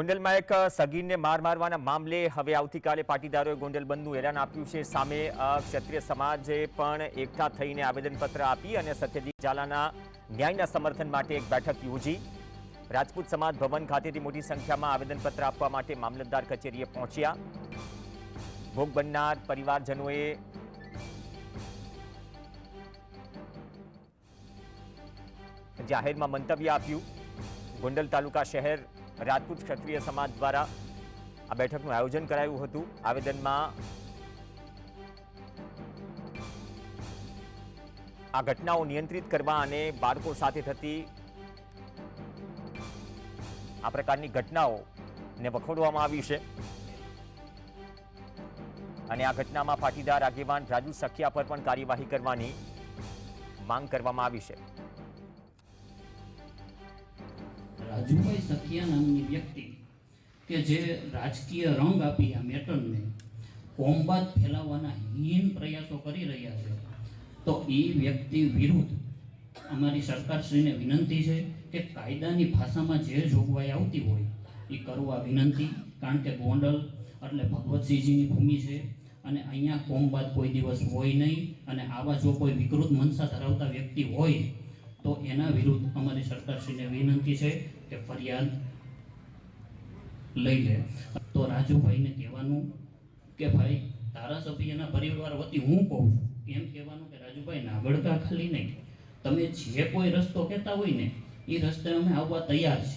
ગોંડલમાં એક સગીરને માર મારવાના મામલે હવે આવતીકાલે પાટીદારોએ ગોંડલ બંધનું એલાન આપ્યું છે. સામે ક્ષત્રિય સમાજે પણ એકઠા થઈને આવેદનપત્ર આપી અને સત્યજીત ઝાલાના ન્યાયના સમર્થન માટે એક બેઠક યોજી. રાજપૂત સમાજ ભવન ખાતેથી મોટી સંખ્યામાં આવેદનપત્ર આપવા માટે મામલતદાર કચેરીએ પહોંચ્યા. ભોગ બનનાર પરિવારજનોએ જાહેરમાં મંતવ્ય આપ્યું. ગોંડલ તાલુકા શહેર રાજપૂત ક્ષત્રિય સમાજ દ્વારા આ બેઠકનું આયોજન કરાયું હતું. આવેદનમાં આ ઘટનાઓ નિયંત્રિત કરવા અને બાળકો સાથે થતી આ પ્રકારની ઘટનાઓને વખોડવામાં આવી છે. અને આ ઘટનામાં પાટીદાર આગેવાન રાજુ સખિયા પર પણ કાર્યવાહી કરવાની માંગ કરવામાં આવી છે. રાજુભાઈ સખિયા નામની વ્યક્તિ કે જે રાજકીય રંગ આપી આ મેટરને કોમબાદ ફેલાવવાના હીન પ્રયાસો કરી રહ્યા છે. તો એ વ્યક્તિ વિરુદ્ધ અમારી સરકારશ્રીને વિનંતી છે કે કાયદાની ભાષામાં જે જોગવાઈ આવતી હોય એ કરવા વિનંતી, કારણ કે ગોંડલ એટલે ભગવતસિંહજીની ભૂમિ છે અને અહીંયા કોમબાદ કોઈ દિવસ હોય નહીં અને આવા જો કોઈ વિકૃત મનસા ધરાવતા વ્યક્તિ હોય તો એના વિરુદ્ધ અમારી સરકારશ્રીને વિનંતી છે ફરિયાદ લઈ લે. તો રાજુભાઈને કહેવાનું કે ભાઈ, ધારાસભ્યના પરિવાર વતી હું કહું છું. એમ કહેવાનું કે રાજુભાઈ, નાગડકા ખાલી નહીં. તમે જે કોઈ રસ્તો કહેતા હોય ને, એ રસ્તે અમે આવવા તૈયાર છીએ.